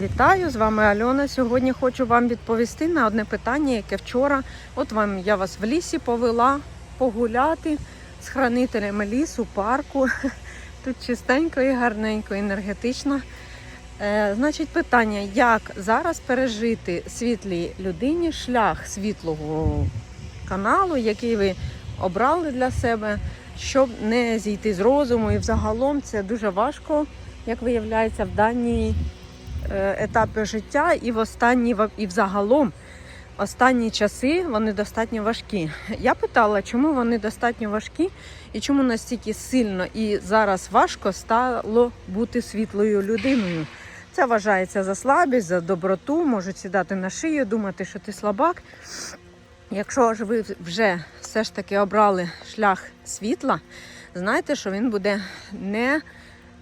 Вітаю, з вами Альона. Сьогодні хочу вам відповісти на одне питання, яке вчора. От вам я вас в лісі повела погуляти з хранителями лісу, парку. Тут чистенько і гарненько, енергетично. Е, значить, питання, як зараз пережити світлій людині шлях світлого каналу, який ви обрали для себе, щоб не зійти з розуму. І взагалом це дуже важко, як виявляється, в даній етапи життя і в останні і взагалом останні часи вони достатньо важкі. Я питала, чому вони достатньо важкі і чому настільки сильно і зараз важко стало бути світлою людиною. Це вважається за слабість, за доброту, можуть сідати на шию, думати, що ти слабак. Якщо ж ви вже все ж таки обрали шлях світла, знайте, що він буде не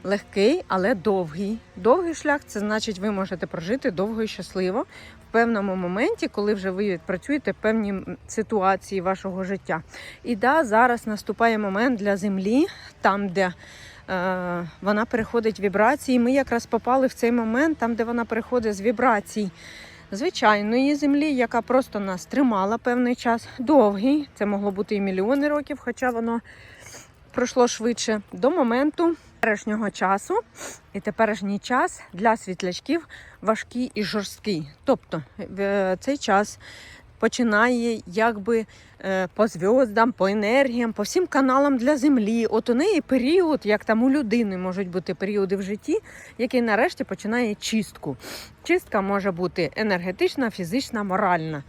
легкий, але довгий. Довгий шлях це значить, ви можете прожити довго і щасливо в певному моменті, коли вже ви відпрацюєте певні ситуації вашого життя. І да, зараз наступає момент для землі, там, де е, вона переходить вібрації. Ми якраз попали в цей момент, там, де вона переходить з вібрацій звичайної землі, яка просто нас тримала певний час, довгий. Це могло бути і мільйони років, хоча воно пройшло швидше до моменту теперішнього часу. І теперішній час для світлячків важкий і жорсткий. Тобто в цей час починає якби е, по зв'яздам, по енергіям, по всім каналам для землі. От у неї період, як там у людини можуть бути періоди в житті, який нарешті починає чистку. Чистка може бути енергетична, фізична, моральна.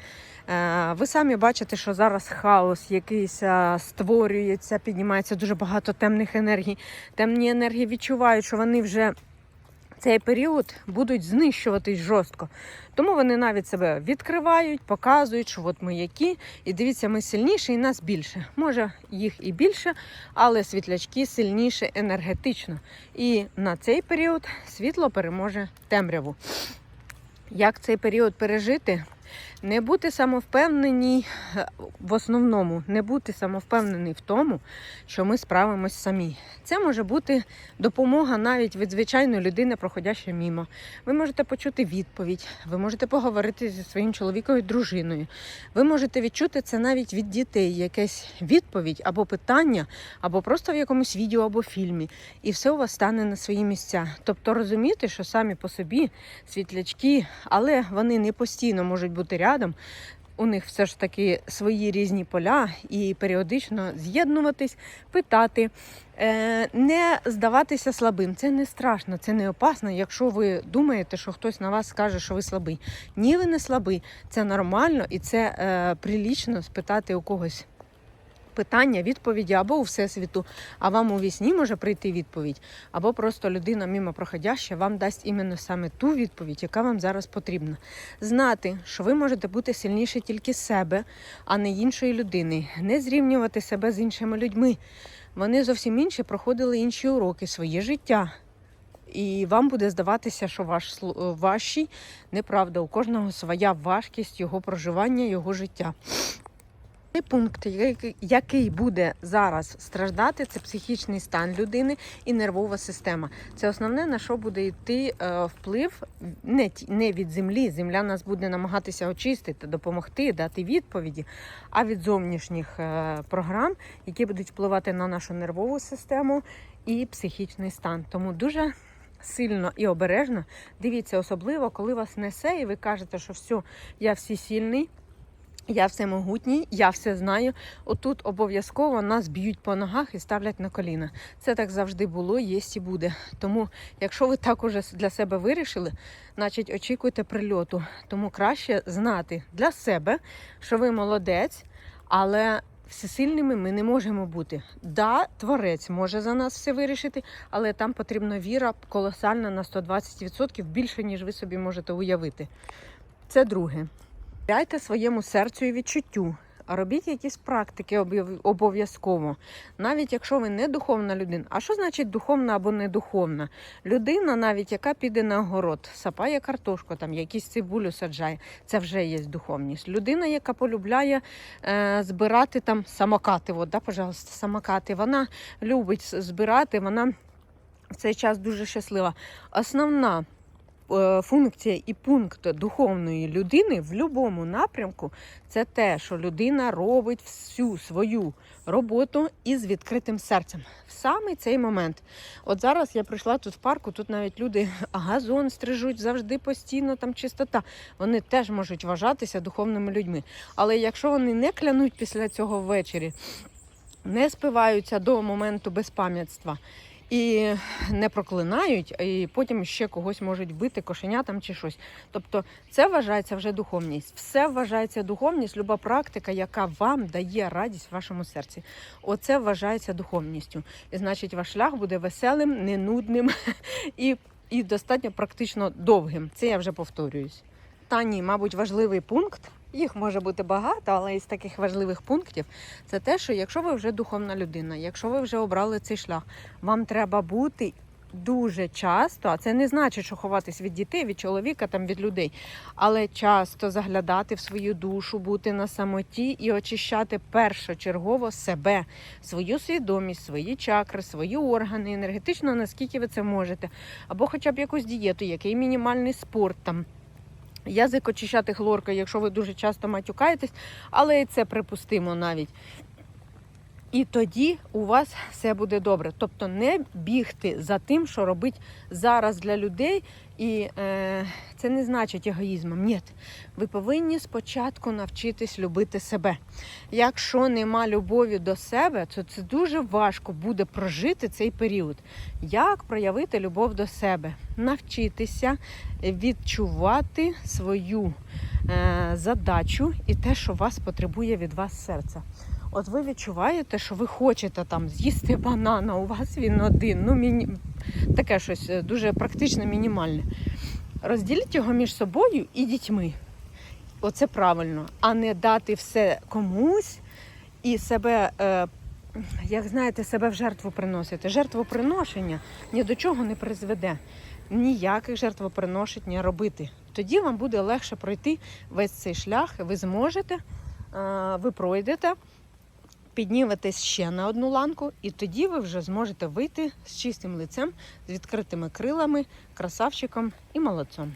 Е, Ви самі бачите, що зараз хаос якийсь е, створюється, піднімається дуже багато темних енергій. Темні енергії відчувають, що вони вже цей період будуть знищуватись жорстко. Тому вони навіть себе відкривають, показують, що от ми які, і дивіться, ми сильніші і нас більше. Може їх і більше, але світлячки сильніше енергетично. І на цей період світло переможе темряву. Як цей період пережити? Не бути самовпевненій е, в основному, не бути самовпевнений в тому, що ми справимось самі. Це може бути допомога навіть від звичайної людини, проходящої мімо. Ви можете почути відповідь, ви можете поговорити зі своїм чоловіком і дружиною. Ви можете відчути це навіть від дітей, якась відповідь або питання, або просто в якомусь відео або фільмі. І все у вас стане на свої місця. Тобто розуміти, що самі по собі світлячки, але вони не постійно можуть бути рядом. У них все ж таки свої різні поля, і періодично з'єднуватись, питати, е, не здаватися слабим. Це не страшно, це не опасно, якщо ви думаєте, що хтось на вас скаже, що ви слабий. Ні, ви не слабий. Це нормально і це е, прилічно спитати у когось. Питання, відповіді або у всесвіту, а вам у вісні може прийти відповідь, або просто людина мимо проходяща вам дасть іменно саме ту відповідь, яка вам зараз потрібна. Знати, що ви можете бути сильніше тільки себе, а не іншої людини, не зрівнювати себе з іншими людьми. Вони зовсім інші проходили інші уроки, своє життя. І вам буде здаватися, що ваш ваші неправда. У кожного своя важкість його проживання, його життя. Пункт, який- буде зараз страждати, це психічний стан людини і нервова система. Це основне на що буде йти е, вплив не, від землі. Земля нас буде намагатися очистити, допомогти, дати відповіді, а від зовнішніх е, програм, які будуть впливати на нашу нервову систему і психічний стан. Тому дуже сильно і обережно дивіться, особливо, коли вас несе, і ви кажете, що все, я всесильний. Я всемогутній, я все знаю. Отут обов'язково нас б'ють по ногах і ставлять на коліна. Це так завжди було, є і буде. Тому, якщо ви так уже для себе вирішили, значить очікуйте прильоту. Тому краще знати для себе, що ви молодець, але всесильними ми не можемо бути. Да, творець може за нас все вирішити, але там потрібна віра колосальна на 120% більше, ніж ви собі можете уявити. Це друге. Дайте своєму серцю і відчуттю. Робіть якісь практики обов'язково, навіть якщо ви не духовна людина. А що значить духовна або не духовна? Людина, навіть яка піде на город, сапає картошку, там якісь цибулю саджає, це вже є духовність. Людина, яка полюбляє е, збирати там самокати, от, да, пожалуйста, самокати, вона любить збирати, вона в цей час дуже щаслива. Основна функція і пункт духовної людини в будь-якому напрямку це те, що людина робить всю свою роботу із відкритим серцем. В саме цей момент. От зараз я прийшла тут в парку, тут навіть люди газон стрижуть завжди постійно, там чистота. Вони теж можуть вважатися духовними людьми. Але якщо вони не клянуть після цього ввечері, не спиваються до моменту безпам'ятства і не проклинають, і потім ще когось можуть вбити кошенятам чи щось. Тобто це вважається вже духовність. Все вважається духовність, люба практика, яка вам дає радість в вашому серці. Оце вважається духовністю. І значить, ваш шлях буде веселим, не нудним і, і достатньо практично довгим. Це я вже повторююсь. Останній, мабуть, важливий пункт. Їх може бути багато, але із таких важливих пунктів це те, що якщо ви вже духовна людина, якщо ви вже обрали цей шлях, вам треба бути дуже часто, а це не значить, що ховатись від дітей, від чоловіка, там від людей, але часто заглядати в свою душу, бути на самоті і очищати першочергово себе, свою свідомість, свої чакри, свої органи, енергетично, наскільки ви це можете, або хоча б якусь дієту, який мінімальний спорт там. Язик очищати хлоркою, якщо ви дуже часто матюкаєтесь, але і це припустимо навіть. І тоді у вас все буде добре. Тобто не бігти за тим, що робить зараз для людей, і е, це не значить егоїзмом. Ні, ви повинні спочатку навчитись любити себе. Якщо нема любові до себе, то це дуже важко буде прожити цей період. Як проявити любов до себе? Навчитися відчувати свою е, задачу і те, що вас потребує від вас серце. От ви відчуваєте, що ви хочете там з'їсти банана, у вас він один, ну міні... таке щось е, дуже практично мінімальне. Розділіть його між собою і дітьми. Оце правильно, а не дати все комусь і себе, е, як знаєте, себе в жертву приносити. Жертвоприношення ні до чого не призведе. Ніяких жертвоприношень не робити. Тоді вам буде легше пройти весь цей шлях, ви зможете, е, ви пройдете підніметесь ще на одну ланку, і тоді ви вже зможете вийти з чистим лицем, з відкритими крилами, красавчиком і молодцом.